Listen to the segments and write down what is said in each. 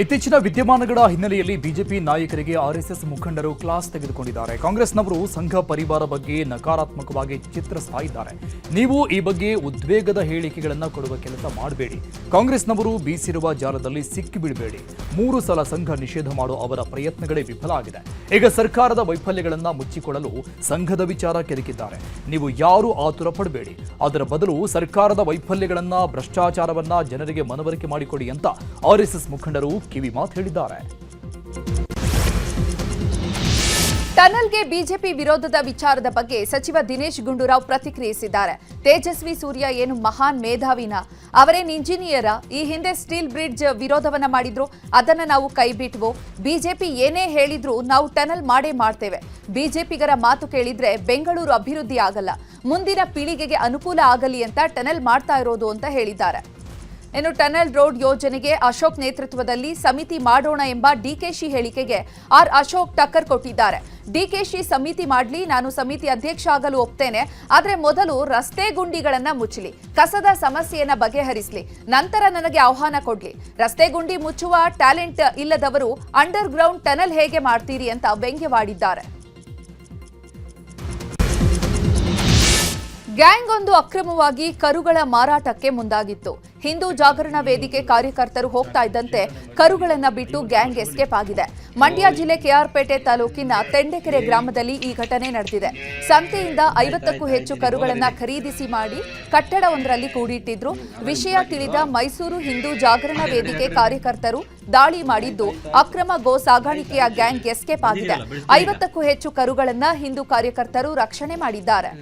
ಇತ್ತೀಚಿನ ವಿದ್ಯಮಾನಗಳ ಹಿನ್ನೆಲೆಯಲ್ಲಿ ಬಿಜೆಪಿ ನಾಯಕರಿಗೆ ಆರ್ಎಸ್ಎಸ್ ಮುಖಂಡರು ಕ್ಲಾಸ್ ತೆಗೆದುಕೊಂಡಿದ್ದಾರೆ. ಕಾಂಗ್ರೆಸ್ನವರು ಸಂಘ ಪರಿವಾರ ಬಗ್ಗೆ ನಕಾರಾತ್ಮಕವಾಗಿ ಚಿತ್ರಿಸ್ತಾ ಇದ್ದಾರೆ ನೀವು ಈ ಬಗ್ಗೆ ಉದ್ವೇಗದ ಹೇಳಿಕೆಗಳನ್ನು ಕೊಡುವ ಕೆಲಸ ಮಾಡಬೇಡಿ. ಕಾಂಗ್ರೆಸ್ನವರು ಬೀಸಿರುವ ಜಾಲದಲ್ಲಿ ಸಿಕ್ಕಿಬಿಡಬೇಡಿ. ಮೂರು ಸಲ ಸಂಘ ನಿಷೇಧ ಮಾಡೋ ಅವರ ಪ್ರಯತ್ನಗಳೇ ವಿಫಲ ಆಗಿದೆ. ಈಗ ಸರ್ಕಾರದ ವೈಫಲ್ಯಗಳನ್ನು ಮುಚ್ಚಿಕೊಳ್ಳಲು ಸಂಘದ ವಿಚಾರ ಕೆದಕಿದ್ದಾರೆ. ನೀವು ಯಾರೂ ಆತುರ ಪಡಬೇಡಿ ಅದರ ಬದಲು ಸರ್ಕಾರದ ವೈಫಲ್ಯಗಳನ್ನು, ಭ್ರಷ್ಟಾಚಾರವನ್ನ ಜನರಿಗೆ ಮನವರಿಕೆ ಮಾಡಿಕೊಡಿ ಅಂತ ಆರ್ಎಸ್ಎಸ್ ಮುಖಂಡರು ಕಿವಿ ಮಾತು ಹೇಳಿದ್ದಾರೆ. ಟನಲ್ಗೆ ಬಿಜೆಪಿ ವಿರೋಧದ ವಿಚಾರದ ಬಗ್ಗೆ ಸಚಿವ ದಿನೇಶ್ ಗುಂಡೂರಾವ್ ಪ್ರತಿಕ್ರಿಯಿಸಿದ್ದಾರೆ. ತೇಜಸ್ವಿ ಸೂರ್ಯ ಏನು ಮಹಾನ್ ಮೇಧಾವಿನ? ಅವರೇನು ಇಂಜಿನಿಯರ? ಈ ಹಿಂದೆ ಸ್ಟೀಲ್ ಬ್ರಿಡ್ಜ್ ವಿರೋಧವನ್ನ ಮಾಡಿದ್ರು. ಅದನ್ನ ನಾವು ಕೈಬಿಟ್ವು ಬಿಜೆಪಿ ಏನೇ ಹೇಳಿದ್ರು ನಾವು ಟನಲ್ ಮಾಡೇ ಮಾಡ್ತೇವೆ. ಬಿಜೆಪಿಗರ ಮಾತು ಕೇಳಿದ್ರೆ ಬೆಂಗಳೂರು ಅಭಿವೃದ್ಧಿ ಆಗಲ್ಲ. ಮುಂದಿನ ಪೀಳಿಗೆಗೆ ಅನುಕೂಲ ಆಗಲಿ ಅಂತ ಟನಲ್ ಮಾಡ್ತಾ ಇರೋದು ಅಂತ ಹೇಳಿದ್ದಾರೆ. ಇನ್ನು ಟನಲ್ ರೋಡ್ ಯೋಜನೆಗೆ ಅಶೋಕ್ ನೇತೃತ್ವದಲ್ಲಿ ಸಮಿತಿ ಮಾಡೋಣ ಎಂಬ ಡಿಕೆಶಿ ಹೇಳಿಕೆಗೆ ಆರ್ ಅಶೋಕ್ ಟಕ್ಕರ್ ಕೊಟ್ಟಿದ್ದಾರೆ. ಡಿಕೆಶಿ ಸಮಿತಿ ಮಾಡಲಿ, ನಾನು ಸಮಿತಿ ಅಧ್ಯಕ್ಷ ಆಗಲು ಒಪ್ತೇನೆ. ಆದರೆ ಮೊದಲು ರಸ್ತೆ ಗುಂಡಿಗಳನ್ನ ಮುಚ್ಚಲಿ, ಕಸದ ಸಮಸ್ಯೆಯನ್ನ ಬಗೆಹರಿಸಲಿ. ನಂತರ ನನಗೆ ಆಹ್ವಾನ ಕೊಡ್ಲಿ. ರಸ್ತೆ ಗುಂಡಿ ಮುಚ್ಚುವ ಟ್ಯಾಲೆಂಟ್ ಇಲ್ಲದವರು ಅಂಡರ್ ಗ್ರೌಂಡ್ ಟನಲ್ ಹೇಗೆ ಮಾಡ್ತೀರಿ ಅಂತ ವ್ಯಂಗ್ಯವಾಡಿದ್ದಾರೆ. ಗ್ಯಾಂಗ್ ಒಂದು ಅಕ್ರಮವಾಗಿ ಕರುಗಳ ಮಾರಾಟಕ್ಕೆ ಮುಂದಾಗಿತ್ತು. ಹಿಂದೂ ಜಾಗರಣ ವೇದಿಕೆ ಕಾರ್ಯಕರ್ತರು ಹೋಗ್ತಾ ಇದ್ದಂತೆ ಕರುಗಳನ್ನ ಬಿಟ್ಟು ಗ್ಯಾಂಗ್ ಎಸ್ಕೇಪ್ ಆಗಿದೆ. ಮಂಡ್ಯ ಜಿಲ್ಲೆ ಕೆಆರ್ಪೇಟೆ ತಾಲೂಕಿನ ತೆಂಡೆಕೆರೆ ಗ್ರಾಮದಲ್ಲಿ ಈ ಘಟನೆ ನಡೆದಿದೆ. ಸಂತೆಯಿಂದ ಐವತ್ತಕ್ಕೂ ಹೆಚ್ಚು ಕರುಗಳನ್ನ ಖರೀದಿಸಿ ಮಾಡಿ ಕಟ್ಟಡವೊಂದರಲ್ಲಿ ಕೂಡಿಟ್ಟಿದ್ರು. ವಿಷಯ ತಿಳಿದ ಮೈಸೂರು ಹಿಂದೂ ಜಾಗರಣ ವೇದಿಕೆ ಕಾರ್ಯಕರ್ತರು ದಾಳಿ ಮಾಡಿದ್ದು ಅಕ್ರಮ ಗೋ ಸಾಗಾಣಿಕೆಯ ಗ್ಯಾಂಗ್ ಎಸ್ಕೇಪ್ ಆಗಿದೆ. ಐವತ್ತಕ್ಕೂ ಹೆಚ್ಚು ಕರುಗಳನ್ನ ಹಿಂದೂ ಕಾರ್ಯಕರ್ತರು ರಕ್ಷಣೆ ಮಾಡಿದ್ದಾರೆ.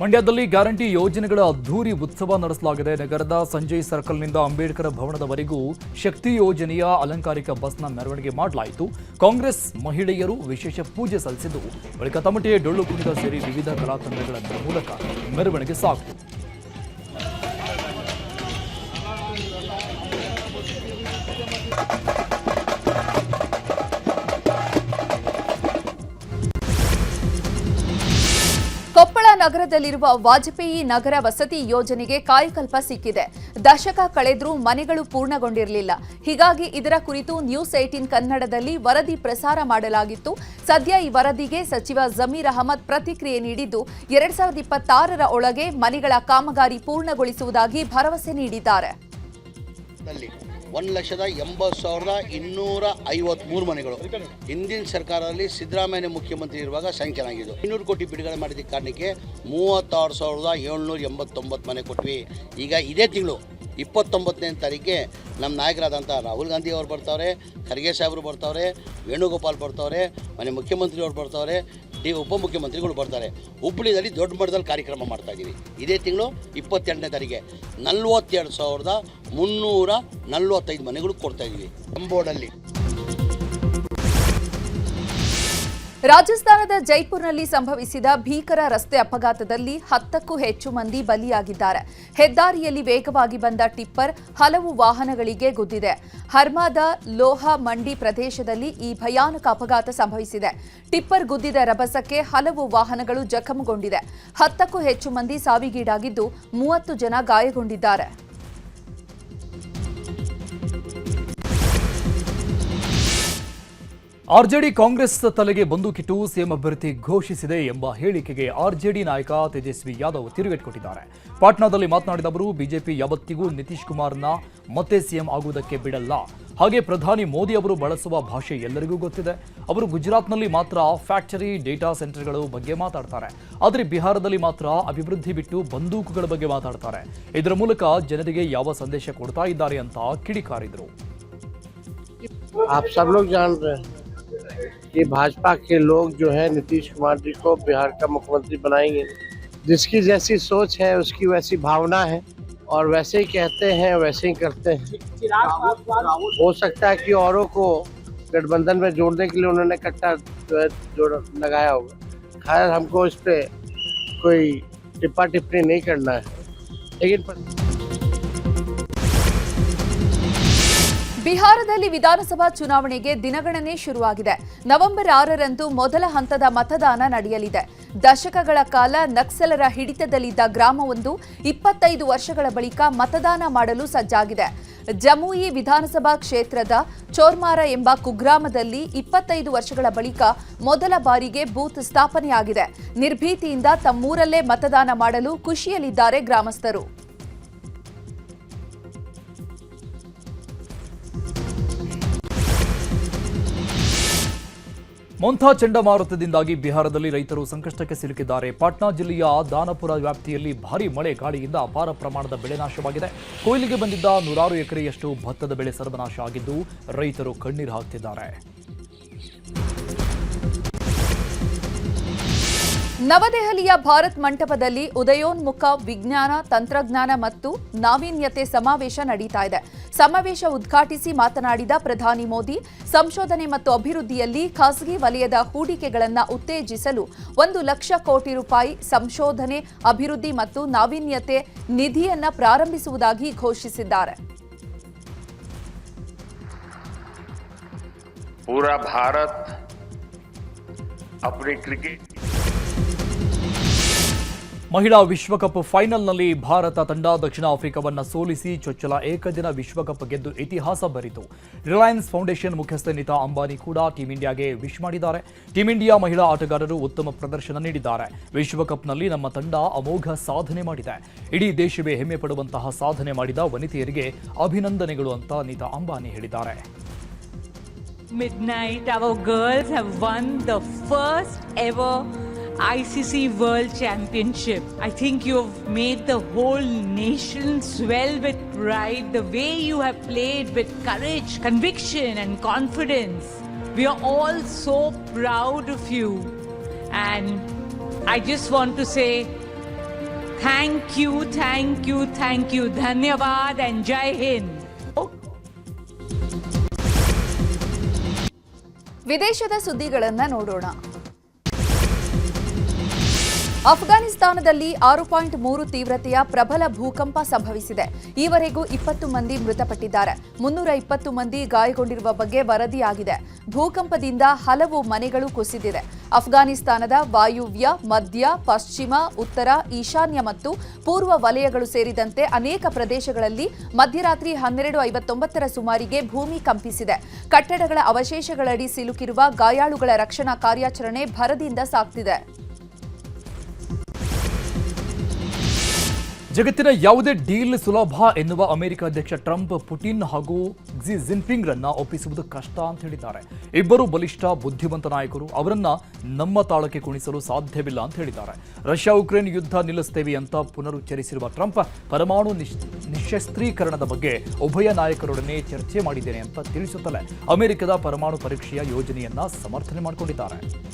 ಮಂಡ್ಯದಲ್ಲಿ ಗ್ಯಾರಂಟಿ ಯೋಜನೆಗಳ ಅದ್ಧೂರಿ ಉತ್ಸವ ನಡೆಸಲಾಗಿದೆ. ನಗರದ ಸಂಜಯ್ ಸರ್ಕಲ್ನಿಂದ ಅಂಬೇಡ್ಕರ್ ಭವನದವರೆಗೂ ಶಕ್ತಿ ಯೋಜನೆಯ ಅಲಂಕಾರಿಕ ಬಸ್ನ ಮೆರವಣಿಗೆ ಮಾಡಲಾಯಿತು. ಕಾಂಗ್ರೆಸ್ ಮಹಿಳೆಯರು ವಿಶೇಷ ಪೂಜೆ ಸಲ್ಲಿಸಿದ್ದು, ಬಳಿಕ ತಮಟೆ ಡೊಳ್ಳು ಕುಣಿತ ಸೇರಿ ವಿವಿಧ ಕಲಾತಂಡಗಳ ಮೂಲಕ ಮೆರವಣಿಗೆ ಸಾಗಿತು ಕೊಪ್ಪಳ ನಗರದಲ್ಲಿರುವ ವಾಜಪೇಯಿ ನಗರ ವಸತಿ ಯೋಜನೆಗೆ ಕಾಯಕಲ್ಪ ಸಿಕ್ಕಿದೆ. ದಶಕ ಕಳೆದರೂ ಮನೆಗಳು ಪೂರ್ಣಗೊಂಡಿರಲಿಲ್ಲ. ಹೀಗಾಗಿ ಇದರ ಕುರಿತು ನ್ಯೂಸ್ ಏಟೀನ್ ಕನ್ನಡದಲ್ಲಿ ವರದಿ ಪ್ರಸಾರ ಮಾಡಲಾಗಿತ್ತು. ಸದ್ಯ ಈ ವರದಿಗೆ ಸಚಿವ ಜಮೀರ್ ಅಹಮದ್ ಪ್ರತಿಕ್ರಿಯೆ ನೀಡಿದ್ದು, ಎರಡ್ ಸಾವಿರದ ಇಪ್ಪತ್ತಾರರ ಒಳಗೆ ಮನೆಗಳ ಕಾಮಗಾರಿ ಪೂರ್ಣಗೊಳಿಸುವುದಾಗಿ ಭರವಸೆ ನೀಡಿದ್ದಾರೆ. ಒಂದು ಲಕ್ಷದ ಎಂಬತ್ತು ಸಾವಿರದ ಇನ್ನೂರ ಐವತ್ಮೂರು ಮನೆಗಳು. ಹಿಂದಿನ ಸರ್ಕಾರದಲ್ಲಿ ಸಿದ್ದರಾಮಯ್ಯ ಮುಖ್ಯಮಂತ್ರಿ ಇರುವಾಗ ಸ್ಯಾಂಕ್ಷನ್ ಆಗಿದ್ದು. ಇನ್ನೂರು ಕೋಟಿ ಬಿಡುಗಡೆ ಮಾಡಿದ ಕಾರಣಕ್ಕೆ ಮೂವತ್ತಾರು ಸಾವಿರದ ಏಳ್ನೂರ ಎಂಬತ್ತೊಂಬತ್ತು ಮನೆ ಕೊಟ್ವಿ. ಈಗ ಇದೇ ತಿಂಗಳು, ಇಪ್ಪತ್ತೊಂಬತ್ತನೇ ತಾರೀಕಿಗೆ ನಮ್ಮ ನಾಯಕರಾದಂಥ ರಾಹುಲ್ ಗಾಂಧಿ ಅವರು ಬರ್ತಾವ್ರೆ, ಖರ್ಗೆ ಸಾಹೇಬರು ಬರ್ತಾವ್ರೆ, ವೇಣುಗೋಪಾಲ್ ಬರ್ತವ್ರೆ, ಮನೆ ಮುಖ್ಯಮಂತ್ರಿ ಬರ್ತವ್ರೆ ಬರ್ತಾವ್ರೆ ಡಿ ಉಪಮುಖ್ಯಮಂತ್ರಿಗಳು ಬರ್ತಾರೆ. ಹುಬ್ಬಳ್ಳಿಯಲ್ಲಿ ದೊಡ್ಡ ಮಟ್ಟದಲ್ಲಿ ಕಾರ್ಯಕ್ರಮ ಮಾಡ್ತಾ ಇದ್ದೀವಿ ಇದೇ ತಿಂಗಳು ಇಪ್ಪತ್ತೆಂಟನೇ ತಾರೀಕೆ ನಲ್ವತ್ತೆರಡು ಸಾವಿರದ ಮುನ್ನೂರ ನಲ್ವತ್ತೈದು ಮನೆಗಳು ಕೊಡ್ತಾ ಇದ್ದೀವಿ ಕಂಬೋರ್ಡಲ್ಲಿ ರಾಜಸ್ಥಾನದ ಜೈಪುರ್ನಲ್ಲಿ ಸಂಭವಿಸಿದ ಭೀಕರ ರಸ್ತೆ ಅಪಘಾತದಲ್ಲಿ ಹತ್ತಕ್ಕೂ ಹೆಚ್ಚು ಮಂದಿ ಬಲಿಯಾಗಿದ್ದಾರೆ. ಹೆದ್ದಾರಿಯಲ್ಲಿ ವೇಗವಾಗಿ ಬಂದ ಟಿಪ್ಪರ್ ಹಲವು ವಾಹನಗಳಿಗೆ ಗುದ್ದಿದೆ. ಹರ್ಮಾದ ಲೋಹ ಮಂಡಿ ಪ್ರದೇಶದಲ್ಲಿ ಈ ಭಯಾನಕ ಅಪಘಾತ ಸಂಭವಿಸಿದೆ. ಟಿಪ್ಪರ್ ಗುದ್ದಿದ ರಭಸಕ್ಕೆ ಹಲವು ವಾಹನಗಳು ಜಖಮಗೊಂಡಿದೆ. ಹತ್ತಕ್ಕೂ ಹೆಚ್ಚು ಮಂದಿ ಸಾವಿಗೀಡಾಗಿದ್ದು ಮೂವತ್ತು ಜನ ಗಾಯಗೊಂಡಿದ್ದಾರೆ. ಆರ್ಜೆಡಿ ಕಾಂಗ್ರೆಸ್ ತಲೆಗೆ ಬಂದೂಕಿಟ್ಟು ಸಿಎಂ ಅಭ್ಯರ್ಥಿ ಘೋಷಿಸಿದೆ ಎಂಬ ಹೇಳಿಕೆಗೆ ಆರ್ಜೆಡಿ ನಾಯಕ ತೇಜಸ್ವಿ ಯಾದವ್ ತಿರುಗೇಟು ಕೊಟ್ಟಿದ್ದಾರೆ ಪಾಟ್ನಾದಲ್ಲಿ ಮಾತನಾಡಿದ ಅವರು, ಬಿಜೆಪಿ ಯಾವತ್ತಿಗೂ ನಿತೀಶ್ ಕುಮಾರ್ನ ಮತ್ತೆ ಸಿಎಂ ಆಗುವುದಕ್ಕೆ ಬಿಡಲ್ಲ. ಹಾಗೆ ಪ್ರಧಾನಿ ಮೋದಿ ಅವರು ಬಳಸುವ ಭಾಷೆ ಎಲ್ಲರಿಗೂ ಗೊತ್ತಿದೆ. ಅವರು ಗುಜರಾತ್ನಲ್ಲಿ ಮಾತ್ರ ಫ್ಯಾಕ್ಟರಿ, ಡೇಟಾ ಸೆಂಟರ್ಗಳು ಬಗ್ಗೆ ಮಾತಾಡ್ತಾರೆ. ಆದರೆ ಬಿಹಾರದಲ್ಲಿ ಮಾತ್ರ ಅಭಿವೃದ್ಧಿ ಬಿಟ್ಟು ಬಂದೂಕುಗಳ ಬಗ್ಗೆ ಮಾತಾಡ್ತಾರೆ. ಇದರ ಮೂಲಕ ಜನರಿಗೆ ಯಾವ ಸಂದೇಶ ಕೊಡ್ತಾ ಇದ್ದಾರೆ ಅಂತ ಕಿಡಿಕಾರಿದರು. कि भाजपा के लोग जो है नीतीश कुमार जी को बिहार का मुख्यमंत्री बनाएँगे। जिसकी जैसी सोच है, उसकी वैसी भावना है और वैसे ही कहते हैं, वैसे ही करते हैं। हो सकता है कि औरों को गठबंधन में जोड़ने के लिए उन्होंने कट्टा, जो है, जोड़ लगाया होगा। खैर, हमको इस पर कोई टिप्पा टिप्पणी नहीं करना है। लेकिन ಬಿಹಾರದಲ್ಲಿ ವಿಧಾನಸಭಾ ಚುನಾವಣೆಗೆ ದಿನಗಣನೆ ಶುರುವಾಗಿದೆ. ನವೆಂಬರ್ ಆರರಂದು ಮೊದಲ ಹಂತದ ಮತದಾನ ನಡೆಯಲಿದೆ. ದಶಕಗಳ ಕಾಲ ನಕ್ಸಲರ ಹಿಡಿತದಲ್ಲಿದ್ದ ಗ್ರಾಮವೊಂದು ಇಪ್ಪತ್ತೈದು ವರ್ಷಗಳ ಬಳಿಕ ಮತದಾನ ಮಾಡಲು ಸಜ್ಜಾಗಿದೆ. ಜಮುಯಿ ವಿಧಾನಸಭಾ ಕ್ಷೇತ್ರದ ಚೋರ್ಮಾರ ಎಂಬ ಕುಗ್ರಾಮದಲ್ಲಿ ಇಪ್ಪತ್ತೈದು ವರ್ಷಗಳ ಬಳಿಕ ಮೊದಲ ಬಾರಿಗೆ ಬೂತ್ ಸ್ಥಾಪನೆಯಾಗಿದೆ. ನಿರ್ಭೀತಿಯಿಂದ ತಮ್ಮೂರಲ್ಲೇ ಮತದಾನ ಮಾಡಲು ಖುಷಿಯಲ್ಲಿದ್ದಾರೆ ಗ್ರಾಮಸ್ಥರು. ಮೊಂಥಾ ಚಂಡಮಾರುತದಿಂದಾಗಿ ಬಿಹಾರದಲ್ಲಿ ರೈತರು ಸಂಕಷ್ಟಕ್ಕೆ ಸಿಲುಕಿದ್ದಾರೆ. ಪಾಟ್ನಾ ಜಿಲ್ಲೆಯ ದಾನಪುರ ವ್ಯಾಪ್ತಿಯಲ್ಲಿ ಭಾರಿ ಮಳೆ ಗಾಳಿಯಿಂದ ಅಪಾರ ಪ್ರಮಾಣದ ಬೆಳೆ ನಾಶವಾಗಿದೆ. ಕೊಯ್ಲಿಗೆ ಬಂದಿದ್ದ ನೂರಾರು ಎಕರೆಯಷ್ಟು ಭತ್ತದ ಬೆಳೆ ಸರ್ವನಾಶ ಆಗಿದ್ದು ರೈತರು ಕಣ್ಣೀರು ಹಾಕುತ್ತಿದ್ದಾರೆ ನವದೆಹಲಿಯ ಭಾರತ್ ಮಂಟಪದಲ್ಲಿ ಉದಯೋನ್ಮುಖ ವಿಜ್ಞಾನ, ತಂತ್ರಜ್ಞಾನ ಮತ್ತು ನಾವೀನ್ಯತೆ ಸಮಾವೇಶ ನಡೀತಾ ಇದೆ. ಸಮಾವೇಶ ಉದ್ಘಾಟಿಸಿ ಮಾತನಾಡಿದ ಪ್ರಧಾನಿ ಮೋದಿ ಸಂಶೋಧನೆ ಮತ್ತು ಅಭಿವೃದ್ಧಿಯಲ್ಲಿ ಖಾಸಗಿ ವಲಯದ ಹೂಡಿಕೆಗಳನ್ನು ಉತ್ತೇಜಿಸಲು ಒಂದು ಲಕ್ಷ ಕೋಟಿ ರೂಪಾಯಿ ಸಂಶೋಧನೆ ಅಭಿವೃದ್ಧಿ ಮತ್ತು ನಾವೀನ್ಯತೆ ನಿಧಿಯನ್ನ ಪ್ರಾರಂಭಿಸುವುದಾಗಿ ಘೋಷಿಸಿದ್ದಾರೆ पूरा भारत अपने क्रिकेट ಮಹಿಳಾ ವಿಶ್ವಕಪ್ ಫೈನಲ್ನಲ್ಲಿ ಭಾರತ ತಂಡ ದಕ್ಷಿಣ ಆಫ್ರಿಕಾವನ್ನು ಸೋಲಿಸಿ ಚೊಚ್ಚಲ ಏಕದಿನ ವಿಶ್ವಕಪ್ ಗೆದ್ದು ಇತಿಹಾಸ ಬರಿತು. ರಿಲಯನ್ಸ್ ಫೌಂಡೇಶನ್ ಮುಖ್ಯಸ್ಥ ನಿತಾ ಅಂಬಾನಿ ಕೂಡ ಟೀಂ ಇಂಡಿಯಾಗೆ ವಿಶ್ ಮಾಡಿದ್ದಾರೆ. ಟೀಂ ಇಂಡಿಯಾ ಮಹಿಳಾ ಆಟಗಾರರು ಉತ್ತಮ ಪ್ರದರ್ಶನ ನೀಡಿದ್ದಾರೆ. ವಿಶ್ವಕಪ್ನಲ್ಲಿ ನಮ್ಮ ತಂಡ ಅಮೋಘ ಸಾಧನೆ ಮಾಡಿದೆ. ಇಡೀ ದೇಶವೇ ಹೆಮ್ಮೆ ಪಡುವಂತಹ ಸಾಧನೆ ಮಾಡಿದ ವನಿತೆಯರಿಗೆ ಅಭಿನಂದನೆಗಳು ಅಂತ ನಿತಾ ಅಂಬಾನಿ ಹೇಳಿದ್ದಾರೆ. Midnight, our girls have won the first ever ICC World Championship. I think you've made the whole nation swell with pride. The way you have played with courage, conviction, and confidence. We are all so proud of you. And I just want to say thank you, thank you, thank you. Dhanyavad and Jai Hind. ವಿದೇಶದ ಸುದ್ದಿಗಳನ್ನ ನೋಡೋಣ ಅಫ್ಘಾನಿಸ್ತಾನದಲ್ಲಿ ಆರು point ಮೂರು ತೀವ್ರತೆಯ ಪ್ರಬಲ ಭೂಕಂಪ ಸಂಭವಿಸಿದೆ. ಈವರೆಗೂ ಇಪ್ಪತ್ತು ಮಂದಿ ಮೃತಪಟ್ಟಿದ್ದಾರೆ. ಮುನ್ನೂರ ಇಪ್ಪತ್ತು ಮಂದಿ ಗಾಯಗೊಂಡಿರುವ ಬಗ್ಗೆ ವರದಿಯಾಗಿದೆ. ಭೂಕಂಪದಿಂದ ಹಲವು ಮನೆಗಳು ಕುಸಿದಿದೆ ಅಫ್ಘಾನಿಸ್ತಾನದ ವಾಯುವ್ಯ, ಮಧ್ಯ, ಪಶ್ಚಿಮ, ಉತ್ತರ, ಈಶಾನ್ಯ ಮತ್ತು ಪೂರ್ವ ವಲಯಗಳು ಸೇರಿದಂತೆ ಅನೇಕ ಪ್ರದೇಶಗಳಲ್ಲಿ ಮಧ್ಯರಾತ್ರಿ ಹನ್ನೆರಡು ಐವತ್ತೊಂಬತ್ತರ ಸುಮಾರಿಗೆ ಭೂಮಿ ಕಂಪಿಸಿದೆ. ಕಟ್ಟಡಗಳ ಅವಶೇಷಗಳಡಿ ಸಿಲುಕಿರುವ ಗಾಯಾಳುಗಳ ರಕ್ಷಣಾ ಕಾರ್ಯಾಚರಣೆ ಭರದಿಂದ ಸಾಗ್ತಿದೆ ಜಗತ್ತಿನ ಯಾವುದೇ ಡೀಲ್ ಸುಲಭ ಎನ್ನುವ ಅಮೆರಿಕ ಅಧ್ಯಕ್ಷ ಟ್ರಂಪ್, ಪುಟಿನ್ ಹಾಗೂ ಕ್ಸಿ ಜಿನ್ಪಿಂಗ್ರನ್ನ ಒಪ್ಪಿಸುವುದು ಕಷ್ಟ ಅಂತ ಹೇಳಿದ್ದಾರೆ. ಇಬ್ಬರು ಬಲಿಷ್ಠ, ಬುದ್ಧಿವಂತ ನಾಯಕರು ಅವರನ್ನ ನಮ್ಮ ತಾಳಕ್ಕೆ ಕುಣಿಸಲು ಸಾಧ್ಯವಿಲ್ಲ ಅಂತ ಹೇಳಿದ್ದಾರೆ. ರಷ್ಯಾ ಉಕ್ರೇನ್ ಯುದ್ಧ ನಿಲ್ಲಿಸ್ತೇವೆ ಅಂತ ಪುನರುಚ್ಚರಿಸಿರುವ ಟ್ರಂಪ್, ಪರಮಾಣು ನಿಶ್- ನಿಶಸ್ತ್ರೀಕರಣದ ಬಗ್ಗೆ ಉಭಯ ನಾಯಕರೊಡನೆ ಚರ್ಚೆ ಮಾಡಿದ್ದೇನೆ ಅಂತ ತಿಳಿಸುತ್ತಲೇ ಅಮೆರಿಕದ ಪರಮಾಣು ಪರೀಕ್ಷೆಯ ಯೋಜನೆಯನ್ನ ಸಮರ್ಥನೆ ಮಾಡಿಕೊಂಡಿದ್ದಾರೆ.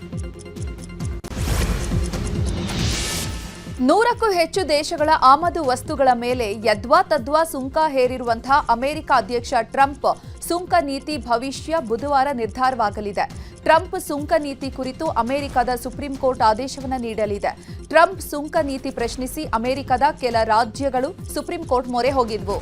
ನೂರಕ್ಕೂ ಹೆಚ್ಚು ದೇಶಗಳ ಆಮದು ವಸ್ತುಗಳ ಮೇಲೆ ಯದ್ವಾ ತದ್ವಾ ಸುಂಕ ಹೇರಿರುವಂತಹ ಅಮೆರಿಕ ಅಧ್ಯಕ್ಷ ಟ್ರಂಪ್ ಸುಂಕ ನೀತಿ ಭವಿಷ್ಯ ಬುಧವಾರ ನಿರ್ಧಾರವಾಗಲಿದೆ. ಟ್ರಂಪ್ ಸುಂಕ ನೀತಿ ಕುರಿತು ಅಮೆರಿಕದ ಸುಪ್ರೀಂ ಕೋರ್ಟ್ ಆದೇಶವನ್ನು ನೀಡಲಿದೆ. ಟ್ರಂಪ್ ಸುಂಕ ನೀತಿ ಪ್ರಶ್ನಿಸಿ ಅಮೆರಿಕದ ಕೆಲ ರಾಜ್ಯಗಳು ಸುಪ್ರೀಂ ಕೋರ್ಟ್ ಮೊರೆ ಹೋಗಿದ್ವು.